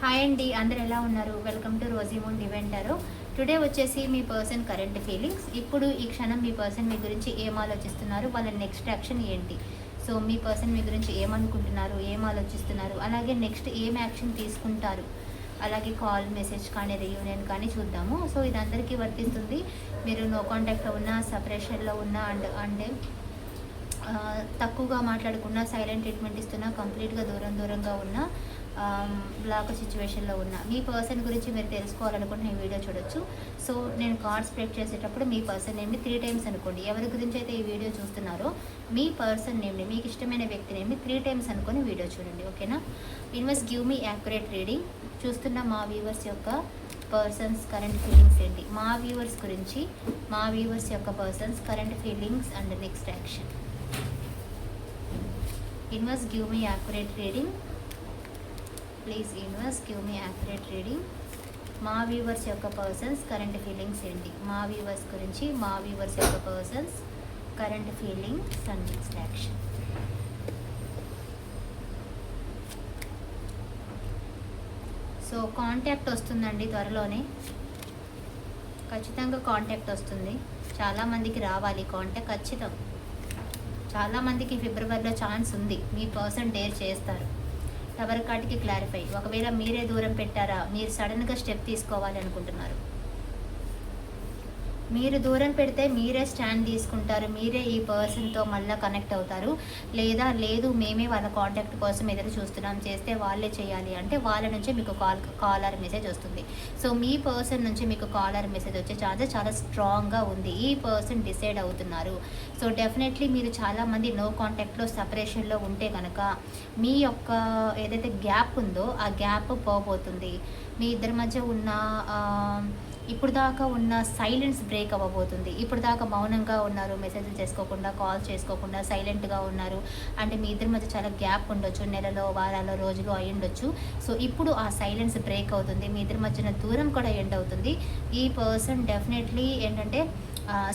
Hi అండి అందరు ఎలా ఉన్నారు? వెల్కమ్ టు రోజీమోన్ డివెంటారు టుడే వచ్చేసి మీ పర్సన్ కరెంట్ ఫీలింగ్స్ ఇప్పుడు ఈ క్షణం మీ పర్సన్ మీ గురించి ఏం ఆలోచిస్తున్నారు? వాళ్ళ నెక్స్ట్ యాక్షన్ ఏంటి? సో మీ పర్సన్ మీ గురించి ఏమనుకుంటున్నారు? ఏం ఆలోచిస్తున్నారు? అలాగే నెక్స్ట్ ఏం యాక్షన్ తీసుకుంటారు? అలాగే కాల్ మెసేజ్ కానీ రియూనియన్ కానీ చూద్దాము. సో ఇది అందరికీ వర్తిస్తుంది. మీరు నో కాంటాక్ట్లో ఉన్న సపరేషన్లో ఉన్న అండ్ అంటే తక్కువగా మాట్లాడకుండా సైలెంట్ ట్రీట్మెంట్ ఇస్తున్నా కంప్లీట్గా దూరం దూరంగా ఉన్న బ్లాక్ సిచ్యువేషన్లో ఉన్న. మీ పర్సన్ గురించి మీరు తెలుసుకోవాలనుకుంటే ఈ వీడియో చూడొచ్చు. సో నేను కార్డ్స్ ప్రెక్ చేసేటప్పుడు మీ పర్సన్ నేమ్ని త్రీ టైమ్స్ అనుకోండి. ఎవరి గురించి అయితే ఈ వీడియో చూస్తున్నారో మీ పర్సన్ నేమ్ని మీకు ఇష్టమైన వ్యక్తి నేమ్ని త్రీ టైమ్స్ అనుకొని వీడియో చూడండి. ఓకేనా? Invest give me accurate reading. చూస్తున్న మా వ్యూవర్స్ యొక్క పర్సన్స్ కరెంట్ ఫీలింగ్స్ ఏంటి? మా వ్యూవర్స్ గురించి మా వ్యూవర్స్ యొక్క persons current feelings and next action. Invest give me accurate reading please invest give me accurate reading మా వ్యూవర్స్ యొక్క పర్సన్స్ కరెంట్ ఫీలింగ్స్ ఏంటి? మా వ్యూవర్స్ గురించి మా వ్యూవర్స్ యొక్క persons current feelings and next action so contact వస్తుందండి త్వరలోనే. ఖచ్చితంగా కాంటాక్ట్ వస్తుంది. చాలామందికి రావాలి కాంటాక్ట్ ఖచ్చితం. చాలామందికి ఫిబ్రవరిలో ఛాన్స్ ఉంది. మీ పర్సన్ డేర్ చేస్తారు. ఎవరికాటికి క్లారిఫై. ఒకవేళ మీరే దూరం పెట్టారా? మీరు సడన్గా స్టెప్ తీసుకోవాలి అనుకుంటున్నారు. మీరు దూరం పెడితే మీరే స్టాండ్ తీసుకుంటారు మీరే ఈ పర్సన్తో మళ్ళీ కనెక్ట్ అవుతారు. లేదా లేదు మేమే వాళ్ళ కాంటాక్ట్ కోసం ఎదురు చూస్తున్నాం చేస్తే వాళ్ళే చేయాలి. అంటే వాళ్ళ నుంచి మీకు కాల్ కాలర్ మెసేజ్ వస్తుంది. సో మీ పర్సన్ నుంచి మీకు కాలర్ మెసేజ్ వచ్చే ఛాన్సెస్ చాలా స్ట్రాంగ్గా ఉంది. ఈ పర్సన్ డిసైడ్ అవుతున్నారు. సో డెఫినెట్లీ మీరు చాలామంది నో కాంటాక్ట్లో సపరేషన్లో ఉంటే కనుక మీ యొక్క ఏదైతే గ్యాప్ ఉందో ఆ గ్యాప్ పోబోతుంది. మీ ఇద్దరి మధ్య ఉన్న ఇప్పుడు దాకా ఉన్న సైలెన్స్ బ్రేక్ అవ్వబోతుంది. ఇప్పుడు దాకా మౌనంగా ఉన్నారు మెసేజ్లు చేసుకోకుండా కాల్ చేసుకోకుండా సైలెంట్గా ఉన్నారు. అంటే మీ ఇద్దరి మధ్య చాలా గ్యాప్ ఉండొచ్చు నెలలో వారాల్లో రోజులు అయి ఉండొచ్చు. సో ఇప్పుడు ఆ సైలెన్స్ బ్రేక్ అవుతుంది. మీ ఇద్దరి మధ్యన దూరం కూడా ఎండ్ అవుతుంది. ఈ పర్సన్ డెఫినెట్లీ ఏంటంటే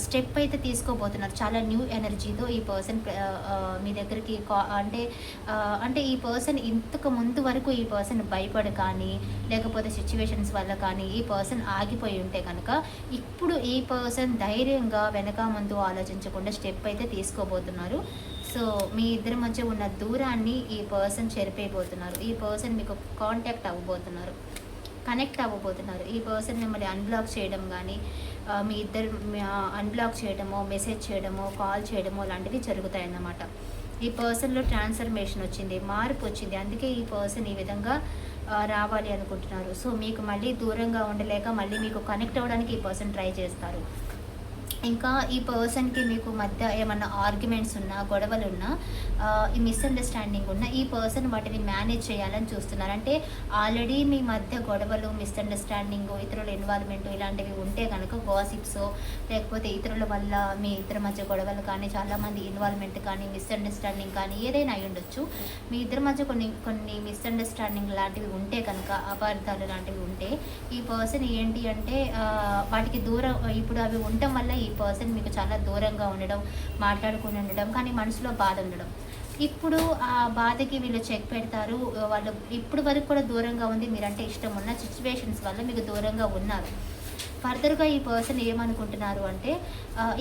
స్టెప్ అయితే తీసుకోబోతున్నారు. చాలా న్యూ ఎనర్జీతో ఈ పర్సన్ మీ దగ్గరికి కా అంటే అంటే ఈ పర్సన్ ఇంతకు ముందు వరకు ఈ పర్సన్ భయపడు కానీ లేకపోతే సిచ్యువేషన్స్ వల్ల కానీ ఈ పర్సన్ ఆగిపోయి ఉంటే కనుక ఇప్పుడు ఈ పర్సన్ ధైర్యంగా వెనక ముందు ఆలోచించకుండా స్టెప్ అయితే తీసుకోబోతున్నారు. సో మీ ఇద్దరి మధ్య ఉన్న దూరాన్ని ఈ పర్సన్ చెరిపేయబోతున్నారు. ఈ పర్సన్ మీకు కాంటాక్ట్ అవ్వబోతున్నారు. కనెక్ట్ అవ్వబోతున్నారు. ఈ పర్సన్ మిమ్మల్ని అన్బ్లాక్ చేయడం కానీ మీ ఇద్దరు అన్బ్లాక్ చేయడమో మెసేజ్ చేయడమో కాల్ చేయడమో లాంటివి జరుగుతాయి అన్నమాట ఈ పర్సన్లో ట్రాన్స్ఫర్మేషన్ వచ్చింది మార్పు వచ్చింది. అందుకే ఈ పర్సన్ ఈ విధంగా రావాలి అనుకుంటున్నారు. సో మీకు మళ్ళీ దూరంగా ఉండలేక మళ్ళీ మీకు కనెక్ట్ అవ్వడానికి ఈ పర్సన్ ట్రై చేస్తారు. ఇంకా ఈ పర్సన్కి మీకు మధ్య ఏమన్నా ఆర్గ్యుమెంట్స్ ఉన్నా గొడవలు ఉన్నా ఈ మిస్అండర్స్టాండింగ్ ఉన్నా ఈ పర్సన్ వాటిని మేనేజ్ చేయాలని చూస్తున్నారు. అంటే ఆల్రెడీ మీ మధ్య గొడవలు మిస్అండర్స్టాండింగ్ ఇతరుల ఇన్వాల్వ్మెంట్ ఇలాంటివి ఉంటే కనుక గాసిప్స్ లేకపోతే ఇతరుల వల్ల మీ ఇద్దరి మధ్య గొడవలు కానీ చాలామంది ఇన్వాల్వ్మెంట్ కానీ మిస్అండర్స్టాండింగ్ కానీ ఏదైనా అయి ఉండొచ్చు. మీ ఇద్దరి మధ్య కొన్ని కొన్ని మిస్అండర్స్టాండింగ్ లాంటివి ఉంటే కనుక అపార్థాలు లాంటివి ఉంటే ఈ పర్సన్ ఏంటి అంటే వాటికి దూరం ఇప్పుడు అవి ఉండటం వల్ల ఈ పర్సన్ మీకు చాలా దూరంగా ఉండడం మాట్లాడుకుని ఉండడం కానీ మనసులో బాధ ఉండడం. ఇప్పుడు ఆ బాధకి వీళ్ళు చెక్ పెడతారు వాళ్ళు ఇప్పుడు వరకు కూడా దూరంగా ఉంది మీరంటే ఇష్టం ఉన్న సిచ్యువేషన్స్ వల్ల మీకు దూరంగా ఉన్నారు. ఫర్దర్గా ఈ పర్సన్ ఏమనుకుంటున్నారు అంటే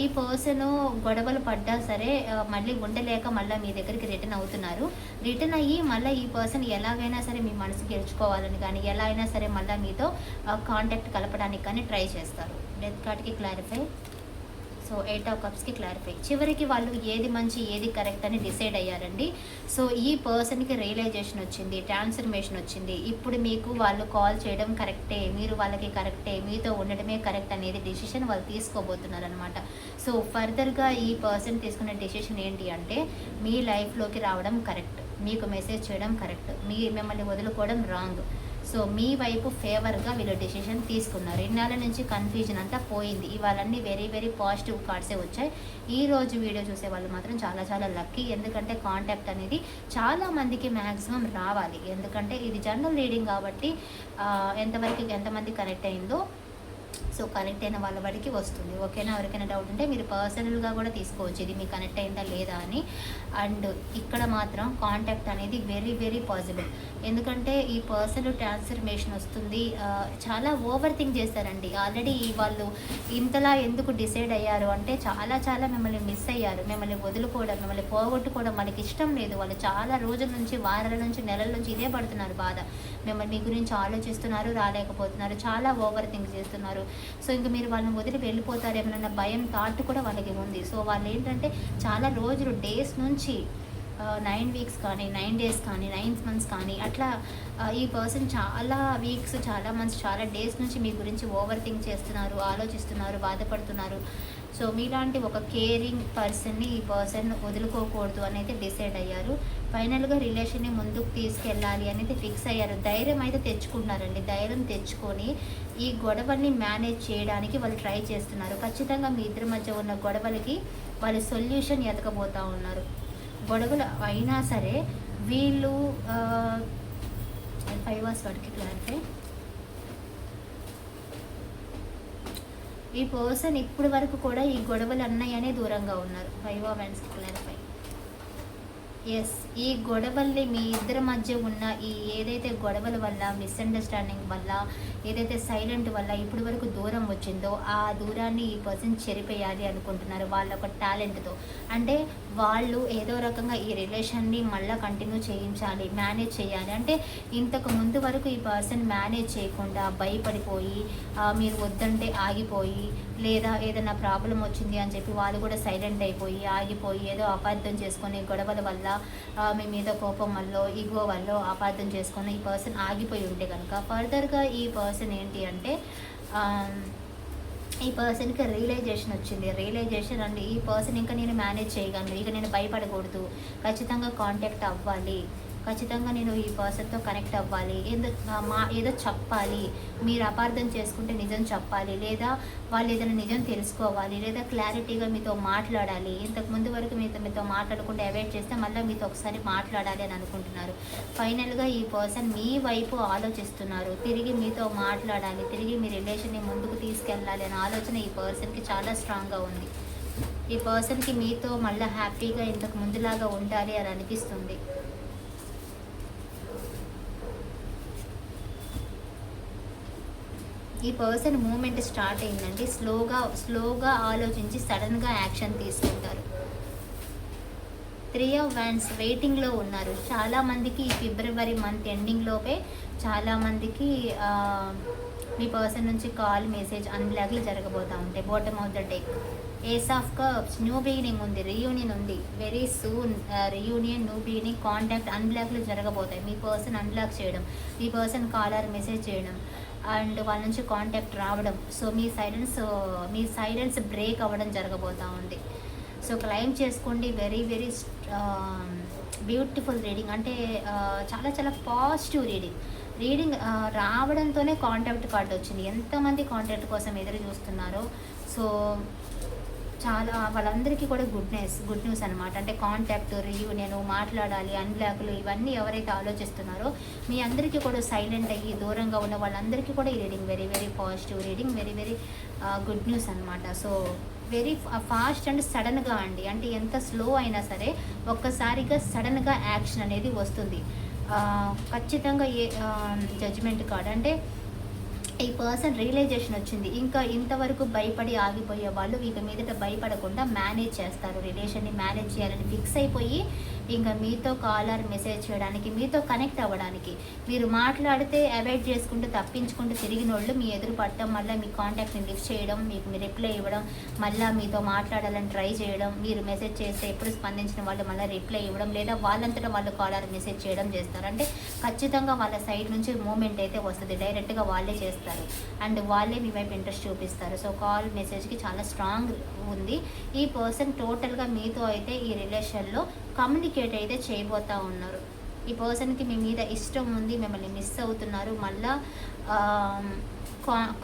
ఈ పర్సన్ గొడవలు పడ్డా సరే మళ్ళీ ఉండలేక మళ్ళీ మీ దగ్గరికి రిటర్న్ అవుతున్నారు. రిటర్న్ అయ్యి మళ్ళీ ఈ పర్సన్ ఎలాగైనా సరే మీ మనసు గెలుచుకోవాలని కానీ ఎలా అయినా సరే మళ్ళీ మీతో కాంటాక్ట్ కలపడానికి కానీ ట్రై చేస్తారు. డెత్ కార్డ్కి క్లారిఫై సో ఎయిట్ ఆఫ్ కప్స్కి క్లారిఫై చివరికి వాళ్ళు ఏది మంచి ఏది కరెక్ట్ అని డిసైడ్ అయ్యారండి. సో ఈ పర్సన్కి రియలైజేషన్ వచ్చింది ట్రాన్స్ఫర్మేషన్ వచ్చింది. ఇప్పుడు మీకు వాళ్ళు కాల్ చేయడం కరెక్టే మీరు వాళ్ళకి కరెక్టే మీతో ఉండడమే కరెక్ట్ అనేది డిసిషన్ వాళ్ళు తీసుకోబోతున్నారు అనమాట సో ఫర్దర్గా ఈ పర్సన్ తీసుకున్న డెసిషన్ ఏంటి అంటే మీ లైఫ్లోకి రావడం కరెక్ట్ మీకు మెసేజ్ చేయడం కరెక్ట్ మీ మిమ్మల్ని వదులుకోవడం రాంగ్ సో మీ వైపు ఫేవర్గా వీళ్ళు డెసిషన్ తీసుకున్నారు. ఇన్నాళ్ళ నుంచి కన్ఫ్యూజన్ అంతా పోయింది. ఇవాళన్నీ వెరీ వెరీ పాజిటివ్ కార్డ్సే వచ్చాయి. ఈ రోజు వీడియో చూసే వాళ్ళు మాత్రం చాలా చాలా లక్కీ ఎందుకంటే కాంటాక్ట్ అనేది చాలా మందికి మ్యాక్సిమం రావాలి. ఎందుకంటే ఇది జనరల్ రీడింగ్ కాబట్టి ఎంతవరకు ఎంతమంది కనెక్ట్ అయిందో సో కనెక్ట్ అయిన వాళ్ళ వాడికి వస్తుంది. ఓకేనా? ఎవరికైనా డౌట్ ఉంటే మీరు పర్సనల్గా కూడా తీసుకోవచ్చు. ఇది మీకు కనెక్ట్ అయిందా లేదా అని. అండ్ ఇక్కడ మాత్రం కాంటాక్ట్ అనేది వెరీ వెరీ పాసిబుల్ ఎందుకంటే ఈ పర్సన్ ట్రాన్స్ఫర్మేషన్ వస్తుంది. చాలా ఓవర్ థింక్ చేస్తారండి. ఆల్రెడీ వాళ్ళు ఇంతలా ఎందుకు డిసైడ్ అయ్యారు అంటే చాలా చాలా మిమ్మల్ని మిస్ అయ్యారు. మిమ్మల్ని వదులుకోవడం మిమ్మల్ని పోగొట్టుకోవడం వాళ్ళకి ఇష్టం లేదు. వాళ్ళు చాలా రోజుల నుంచి వారాల నుంచి నెలల నుంచి ఇదే పడుతున్నారు బాధ. మిమ్మల్ని మీ గురించి ఆలోచిస్తున్నారు రాలేకపోతున్నారు. చాలా ఓవర్ థింక్ చేస్తున్నారు. సో ఇంక మీరు వాళ్ళని వదిలి వెళ్ళిపోతారేమోనన్న భయం థాట్ కూడా వాళ్ళకి ఉంది సో వాళ్ళు ఏంటంటే చాలా రోజులు డేస్ నుంచి నైన్ వీక్స్ కానీ నైన్ డేస్ కానీ నైన్ మంత్స్ కానీ అట్లా ఈ పర్సన్ చాలా వీక్స్ చాలా మంత్స్ చాలా డేస్ నుంచి మీ గురించి ఓవర్ థింక్ చేస్తున్నారు ఆలోచిస్తున్నారు బాధపడుతున్నారు. సో మీలాంటి ఒక కేరింగ్ పర్సన్ని ఈ పర్సన్ వదులుకోకూడదు అనేది డిసైడ్ అయ్యారు. ఫైనల్గా రిలేషన్ని ముందుకు తీసుకెళ్ళాలి అనేది ఫిక్స్ అయ్యారు. ధైర్యం అయితే తెచ్చుకుంటున్నారండి. ధైర్యం తెచ్చుకొని ఈ గొడవల్ని మేనేజ్ చేయడానికి వాళ్ళు ట్రై చేస్తున్నారు. ఖచ్చితంగా మీ ఇద్దరి మధ్య ఉన్న గొడవలకి వాళ్ళు సొల్యూషన్ ఎతకబోతూ ఉన్నారు. గొడవలు అయినా సరే వీళ్ళు ఫైవ్ అవర్స్ వాటికి క్లారిఫై ఈ పర్సన్ ఇప్పటి వరకు కూడా ఈ గొడవలు అన్నయ్యనే దూరంగా ఉన్నారు. ఫైవ్ అవెంట్స్ క్లారిఫై ఎస్ ఈ గొడవల్ని మీ ఇద్దరి మధ్య ఉన్న ఈ ఏదైతే గొడవల వల్ల మిస్అండర్స్టాండింగ్ వల్ల ఏదైతే సైలెంట్ వల్ల ఇప్పటి వరకు దూరం వచ్చిందో ఆ దూరాన్ని ఈ పర్సన్ చెరిపేయాలి అనుకుంటున్నారు. వాళ్ళ ఒక టాలెంట్తో అంటే వాళ్ళు ఏదో రకంగా ఈ రిలేషన్ని మళ్ళీ కంటిన్యూ చేయించాలి మేనేజ్ చేయాలి. అంటే ఇంతకు ముందు వరకు ఈ పర్సన్ మేనేజ్ చేయకుండా భయపడిపోయి మీరు వద్దంటే ఆగిపోయి లేదా ఏదైనా ప్రాబ్లం వచ్చింది అని చెప్పి వాళ్ళు కూడా సైలెంట్ అయిపోయి ఆగిపోయి ఏదో అపార్థం చేసుకొని గొడవల వల్ల మీ మీద కోపం వల్ల ఈగో వల్ల అపార్థం చేసుకొని ఈ పర్సన్ ఆగిపోయి ఉంటే కనుక ఫర్దర్గా ఈ పర్సన్ ఏంటి అంటే ఈ పర్సన్కి రియలైజేషన్ వచ్చింది. రియలైజేషన్ అండి ఈ పర్సన్ ఇంకా నేను మేనేజ్ చేయగలను ఇక నేను భయపడకూడదు. ఖచ్చితంగా కాంటాక్ట్ అవ్వాలి. ఖచ్చితంగా నేను ఈ పర్సన్తో కనెక్ట్ అవ్వాలి. ఏదో మా ఏదో చెప్పాలి. మీరు అపార్థం చేసుకుంటే నిజం చెప్పాలి. లేదా వాళ్ళు ఏదైనా నిజం తెలుసుకోవాలి. లేదా క్లారిటీగా మీతో మాట్లాడాలి. ఇంతకు ముందు వరకు మీతో మీతో మాట్లాడకుండా అవాయిడ్ చేస్తే మళ్ళీ మీతో ఒకసారి మాట్లాడాలి అని అనుకుంటున్నారు. ఫైనల్గా ఈ పర్సన్ మీ వైపు ఆలోచిస్తున్నారు. తిరిగి మీతో మాట్లాడాలి. తిరిగి మీ రిలేషన్ని ముందుకు తీసుకెళ్ళాలి అనే ఆలోచన ఈ పర్సన్కి చాలా స్ట్రాంగ్గా ఉంది. ఈ పర్సన్కి మీతో మళ్ళీ హ్యాపీగా ఇంతకు ముందులాగా ఉండాలి అని అనిపిస్తుంది. ఈ పర్సన్ మూమెంట్ స్టార్ట్ అయిందండి. స్లోగా స్లోగా ఆలోచించి సడన్గా యాక్షన్ తీసుకుంటారు. త్రీ ఆఫ్ వ్యాన్స్ వెయిటింగ్లో ఉన్నారు. చాలామందికి ఈ ఫిబ్రవరి మంత్ ఎండింగ్లోపే చాలామందికి మీ పర్సన్ నుంచి కాల్ మెసేజ్ అన్బ్లాక్లు జరగబోతూ ఉంటాయి. Bottom of the deck. Ace of cups. New beginning ఉంది. రీయూనియన్ ఉంది. Very soon reunion new beginning contact అన్బ్లాక్లు జరగబోతాయి. మీ పర్సన్ అన్బ్లాక్ చేయడం మీ పర్సన్ కాలర్ మెసేజ్ చేయడం. అండ్ వాళ్ళ నుంచి కాంటాక్ట్ రావడం. సో మీ సైలెన్స్ మీ సైలెన్స్ బ్రేక్ అవ్వడం జరగబోతూ ఉంది. సో క్లైమ్ చేసుకోండి. వెరీ వెరీ బ్యూటిఫుల్ రీడింగ్ అంటే చాలా చాలా పాజిటివ్ రీడింగ్ రీడింగ్ రావడంతోనే కాంటాక్ట్ కార్డు వచ్చింది ఎంతమంది కాంటాక్ట్ కోసం ఎదురు చూస్తున్నారో. సో చాలా వాళ్ళందరికీ కూడా గుడ్నెస్ గుడ్ న్యూస్ అనమాట అంటే కాంటాక్ట్ రియూనియన్ మాట్లాడాలి అన్బ్లాక్లు ఇవన్నీ ఎవరైతే ఆలోచిస్తున్నారో మీ అందరికీ కూడా సైలెంట్ అయ్యి దూరంగా ఉన్న వాళ్ళందరికీ కూడా ఈ reading very very positive reading very very good news అనమాట సో వెరీ ఫాస్ట్ అండ్ సడన్గా అండి. అంటే ఎంత స్లో అయినా సరే ఒక్కసారిగా సడన్గా యాక్షన్ అనేది వస్తుంది. ఖచ్చితంగా ఏ జడ్జిమెంట్ కార్డ్ అంటే ఈ పర్సన్ రియలైజేషన్ వచ్చింది. ఇంకా ఇంతవరకు భయపడి ఆగిపోయే వాళ్ళు ఇక మీదట భయపడకుండా మేనేజ్ చేస్తారు. రిలేషన్ని మేనేజ్ చేయాలని ఫిక్స్ అయిపోయి ఇంకా మీతో కాలర్ మెసేజ్ చేయడానికి మీతో కనెక్ట్ అవ్వడానికి మీరు మాట్లాడితే అవాయిడ్ చేసుకుంటూ తప్పించుకుంటూ తిరిగిన వాళ్ళు మీ ఎదురు పడటం మళ్ళీ మీ కాంటాక్ట్ని లిఫ్ట్ చేయడం మీకు మీ రిప్లై ఇవ్వడం మళ్ళీ మీతో మాట్లాడాలని ట్రై చేయడం మీరు మెసేజ్ చేస్తే ఎప్పుడు స్పందించిన వాళ్ళు మళ్ళీ రిప్లై ఇవ్వడం లేదా వాళ్ళంతటా వాళ్ళు కాలర్ మెసేజ్ చేయడం చేస్తారు. అంటే ఖచ్చితంగా వాళ్ళ సైడ్ నుంచి మూమెంట్ అయితే వస్తుంది డైరెక్ట్గా వాళ్ళే చేస్తారు. అండ్ వాళ్ళే మీ వైపు ఇంట్రెస్ట్ చూపిస్తారు. సో కాల్ మెసేజ్కి చాలా స్ట్రాంగ్ ఉంది. ఈ పర్సన్ టోటల్గా మీతో అయితే ఈ రిలేషన్లో కమ్యూనికేట్ అయితే చేయబోతూ ఉన్నారు. ఈ పర్సన్కి మీ మీద ఇష్టం ఉంది మిమ్మల్ని మిస్ అవుతున్నారు. మళ్ళా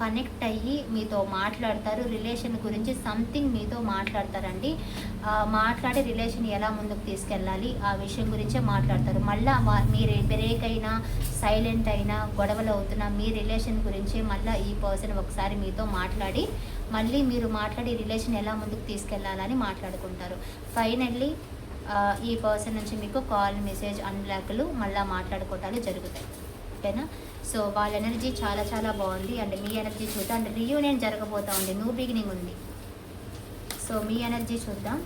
కనెక్ట్ అయ్యి మీతో మాట్లాడతారు. రిలేషన్ గురించి సంథింగ్ మీతో మాట్లాడతారండి. మాట్లాడే మాట్లాడి రిలేషన్ ఎలా ముందుకు తీసుకెళ్ళాలి ఆ విషయం గురించే మాట్లాడతారు. మళ్ళీ మీరు బ్రేక్ అయినా సైలెంట్ అయినా గొడవలు అవుతున్నా మీ రిలేషన్ గురించి మళ్ళీ ఈ పర్సన్ ఒకసారి మీతో మాట్లాడి మళ్ళీ మీరు మాట్లాడి రిలేషన్ ఎలా ముందుకు తీసుకెళ్ళాలని మాట్లాడుకుంటారు. ఫైనల్లీ ఈ పర్సన్ నుంచి మీకు కాల్ మెసేజ్ అన్బ్లాక్లు మళ్ళీ మాట్లాడుకోవటాలు జరుగుతాయి. ఓకేనా? సో వాళ్ళ ఎనర్జీ చాలా చాలా బాగుంది. అండ్ మీ ఎనర్జీ చూద్దాం. అండ్ రీయూనియన్ జరగబోతా ఉంది. న్యూ బిగినింగ్ ఉంది. సో మీ ఎనర్జీ చూద్దాం.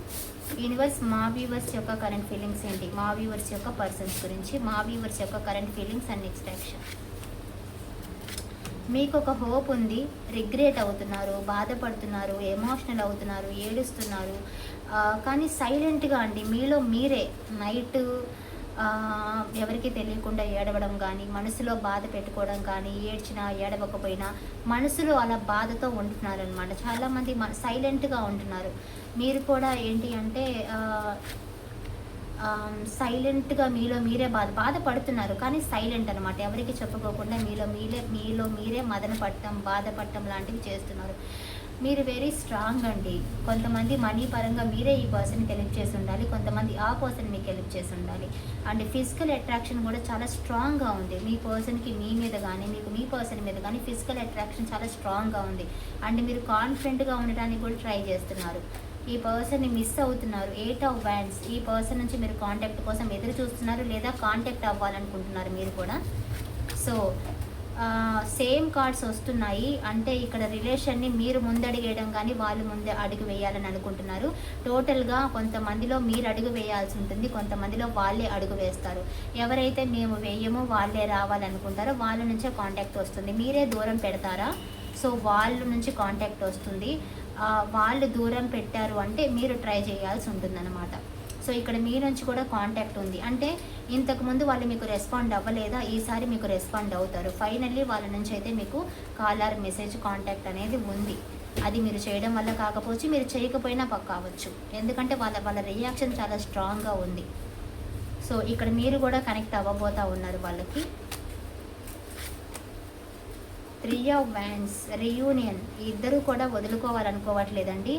యూనివర్స్ మా వ్యూవర్స్ యొక్క కరెంట్ ఫీలింగ్స్ ఏంటి? మా వ్యూవర్స్ యొక్క పర్సన్స్ గురించి మా వ్యూవర్స్ యొక్క current feelings and next action మీకు ఒక హోప్ ఉంది. రిగ్రెట్ అవుతున్నారు బాధపడుతున్నారు ఎమోషనల్ అవుతున్నారు ఏడుస్తున్నారు. కానీ సైలెంట్గా అండి మీలో మీరే. నైట్ ఎవరికి తెలియకుండా ఏడవడం కానీ మనసులో బాధ పెట్టుకోవడం కానీ ఏడ్చినా ఏడవకపోయినా మనసులో అలా బాధతో ఉంటున్నారు అనమాట చాలామంది మ సైలెంట్గా ఉంటున్నారు. మీరు కూడా ఏంటి అంటే సైలెంట్గా మీలో మీరే బాధ బాధపడుతున్నారు. కానీ సైలెంట్ అనమాట ఎవరికి చెప్పుకోకుండా మీలో మీరే మీలో మీరే మదన పట్టడం బాధపడటం లాంటివి చేస్తున్నారు. మీరు వెరీ స్ట్రాంగ్ అండి. కొంతమంది మనీ పరంగా మీరే ఈ పర్సన్కి హెల్ప్ చేసి ఉండాలి. కొంతమంది ఆ పర్సన్ మీకు హెల్ప్ చేసి ఉండాలి. అండ్ ఫిజికల్ అట్రాక్షన్ కూడా చాలా స్ట్రాంగ్గా ఉంది. మీ పర్సన్కి మీ మీద కానీ మీకు మీ పర్సన్ మీద కానీ ఫిజికల్ అట్రాక్షన్ చాలా స్ట్రాంగ్గా ఉంది. అండ్ మీరు కాన్ఫిడెంట్గా ఉండడానికి కూడా ట్రై చేస్తున్నారు. ఈ పర్సన్ని మిస్ అవుతున్నారు. ఎయిట్ ఆఫ్ వ్యాండ్స్ ఈ పర్సన్ నుంచి మీరు కాంటాక్ట్ కోసం ఎదురు చూస్తున్నారు లేదా కాంటాక్ట్ అవ్వాలనుకుంటున్నారు మీరు కూడా. సో సేమ్ కార్డ్స్ వస్తున్నాయి. అంటే ఇక్కడ రిలేషన్ని మీరు ముందడిగేయడం కానీ వాళ్ళు ముందే అడుగు వేయాలని అనుకుంటున్నారు. టోటల్గా కొంతమందిలో మీరు అడుగు వేయాల్సి ఉంటుంది. కొంతమందిలో వాళ్ళే అడుగు వేస్తారు. ఎవరైతే మేము వేయమో వాళ్ళే రావాలనుకుంటారో వాళ్ళ నుంచే కాంటాక్ట్ వస్తుంది. మీరే దూరం పెడతారా? సో వాళ్ళ నుంచి కాంటాక్ట్ వస్తుంది. వాళ్ళు దూరం పెట్టారు అంటే మీరు ట్రై చేయాల్సి ఉంటుందన్నమాట. సో ఇక్కడ మీ నుంచి కూడా కాంటాక్ట్ ఉంది. అంటే ఇంతకుముందు వాళ్ళు మీకు రెస్పాండ్ అవ్వలేదా? ఈసారి మీకు రెస్పాండ్ అవుతారు. ఫైనల్లీ వాళ్ళ నుంచి అయితే మీకు కాలర్ మెసేజ్ కాంటాక్ట్ అనేది ఉంది. అది మీరు చేయడం వల్ల కాకపోవచ్చు మీరు చేయకపోయినా పక్క అవ్వచ్చు. ఎందుకంటే వాళ్ళ వాళ్ళ రియాక్షన్ చాలా స్ట్రాంగ్గా ఉంది. సో ఇక్కడ మీరు కూడా కనెక్ట్ అవ్వబోతా ఉన్నారు వాళ్ళకి. త్రీ ఆఫ్ రియూనియన్ ఇద్దరు కూడా వదులుకోవాలనుకోవట్లేదండి.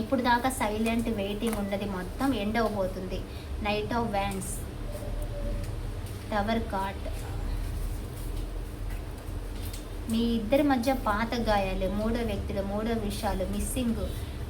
ఇప్పుడు దాకా సైలెంట్ వెయిటింగ్ ఉన్నది మొత్తం ఎండ్ అవబోతుంది. Knight of wands tower card మీ ఇద్దరి మధ్య పాత గాయాలు మూడో వ్యక్తులు మూడో విషయాలు మిస్సింగ్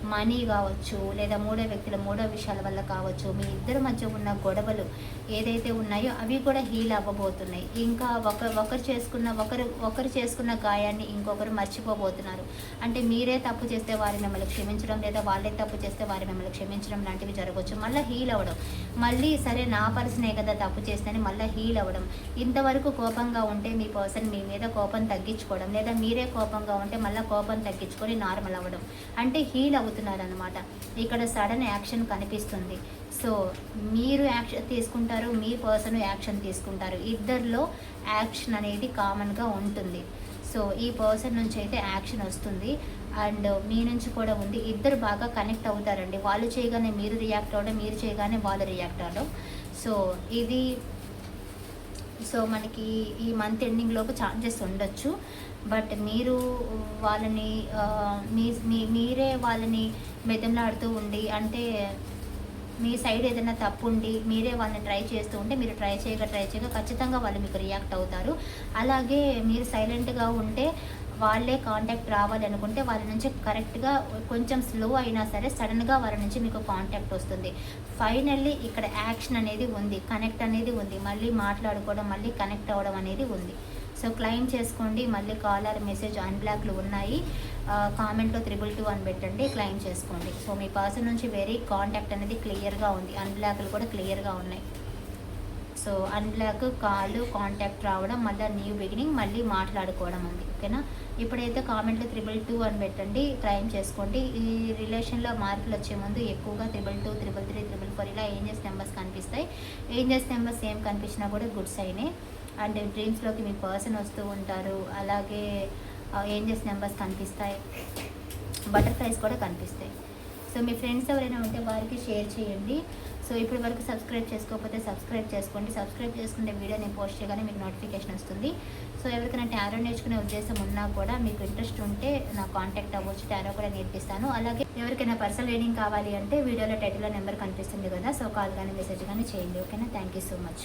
మనీ కావచ్చు లేదా మూడో వ్యక్తుల మూడో విషయాల వల్ల కావచ్చు మీ ఇద్దరి మధ్య ఉన్న గొడవలు ఏదైతే ఉన్నాయో అవి కూడా హీల్ అవ్వబోతున్నాయి. ఇంకా ఒక ఒకరు చేసుకున్న ఒకరు ఒకరు చేసుకున్న గాయాన్ని ఇంకొకరు మర్చిపోబోతున్నారు. అంటే మీరే తప్పు చేస్తే వారి మిమ్మల్ని క్షమించడం లేదా వాళ్ళే తప్పు చేస్తే వారి మిమ్మల్ని క్షమించడం లాంటివి జరగవచ్చు. మళ్ళీ హీల్ అవ్వడం. మళ్ళీ సరే నా పర్సనే కదా తప్పు చేస్తేనే మళ్ళీ హీల్ అవ్వడం. ఇంతవరకు కోపంగా ఉంటే మీ పర్సన్ మీ మీద కోపం తగ్గించుకోవడం లేదా మీరే కోపంగా ఉంటే మళ్ళీ కోపం తగ్గించుకొని నార్మల్ అవ్వడం. అంటే హీల్ అవ్వడం అనమాట ఇక్కడ సడన్ యాక్షన్ కనిపిస్తుంది. సో మీరు యాక్షన్ తీసుకుంటారు మీ పర్సన్ యాక్షన్ తీసుకుంటారు. ఇద్దరిలో యాక్షన్ అనేది కామన్గా ఉంటుంది. సో ఈ పర్సన్ నుంచి అయితే యాక్షన్ వస్తుంది. అండ్ మీ నుంచి కూడా ఉంది. ఇద్దరు బాగా కనెక్ట్ అవుతారండి. వాళ్ళు చేయగానే మీరు రియాక్ట్ అవ్వడం మీరు చేయగానే వాళ్ళు రియాక్ట్ అవ్వడం. సో ఇది సో మనకి ఈ మంత్ ఎండింగ్లోకి ఛాన్సెస్ ఉండొచ్చు. బట్ మీరు వాళ్ళని మీ మీ- మీరే వాళ్ళని మెదంలాడుతూ ఉండి అంటే మీ సైడ్ ఏదైనా తప్పు ఉండి మీరే వాళ్ళని ట్రై చేస్తూ ఉంటే మీరు ట్రై చేయగా ట్రై చేయగా ఖచ్చితంగా వాళ్ళు మీకు రియాక్ట్ అవుతారు. అలాగే మీరు సైలెంట్గా ఉంటే వాళ్ళే కాంటాక్ట్ రావాలనుకుంటే వాళ్ళ నుంచి కరెక్ట్గా కొంచెం స్లో అయినా సరే సడన్గా వాళ్ళ నుంచి మీకు కాంటాక్ట్ వస్తుంది. ఫైనల్లీ ఇక్కడ యాక్షన్ అనేది ఉంది కనెక్ట్ అనేది ఉంది. మళ్ళీ మాట్లాడుకోవడం మళ్ళీ కనెక్ట్ అవ్వడం అనేది ఉంది. సో క్లెయిమ్ చేసుకోండి. మళ్ళీ కాలర్ మెసేజ్ అన్బ్లాక్లు ఉన్నాయి. కామెంట్లో త్రిబుల్ టూ అని పెట్టండి. క్లెయిమ్ చేసుకోండి. సో మీ పర్సన్ నుంచి వెరీ కాంటాక్ట్ అనేది క్లియర్గా ఉంది. అన్బ్లాక్లు కూడా క్లియర్గా ఉన్నాయి. సో అన్బ్లాక్ కాల్ కాంటాక్ట్ రావడం మళ్ళీ న్యూ బిగినింగ్ మళ్ళీ మాట్లాడుకోవడం ఉంది ఓకేనా? ఇప్పుడైతే కామెంట్లో త్రిబుల్ టూ అని పెట్టండి. క్లైమ్ చేసుకోండి. ఈ రిలేషన్లో మార్కులు వచ్చే ముందు ఎక్కువగా triple two triple three triple four ఇలా ఏంజెస్ నెంబర్స్ కనిపిస్తాయి. ఏంజెస్ నెంబర్స్ ఏం కనిపించినా కూడా గుడ్ సైనే. అండ్ డ్రీమ్స్లోకి మీ పర్సన్ వస్తూ ఉంటారు. అలాగే ఏంజెస్ నెంబర్స్ కనిపిస్తాయి? బటర్ఫ్లైస్ కూడా కనిపిస్తాయి. సో మీ ఫ్రెండ్స్ ఎవరైనా ఉంటే వారికి షేర్ చేయండి. సో ఇప్పుడు ఇప్పటి వరకు సబ్స్క్రైబ్ చేసుకోకపోతే సబ్స్క్రైబ్ చేసుకోండి. సబ్స్క్రైబ్ చేసుకుంటే వీడియో నేను పోస్ట్ చేయగానే మీకు నోటిఫికేషన్ వస్తుంది. సో ఎవరికైనా టారో నేర్చుకునే ఉద్దేశం ఉన్నా కూడా మీకు ఇంట్రెస్ట్ ఉంటే నా కాంటాక్ట్ అవ్వచ్చు. టారో కూడా నేర్పిస్తాను. అలాగే ఎవరికైనా పర్సనల్ రీడింగ్ కావాలి అంటే వీడియోలో టైటిల్లో నెంబర్ కనిపిస్తుంది కదా సో కాల్ కానీ మెసేజ్ కానీ చేయండి. ఓకేనా? Thank you so much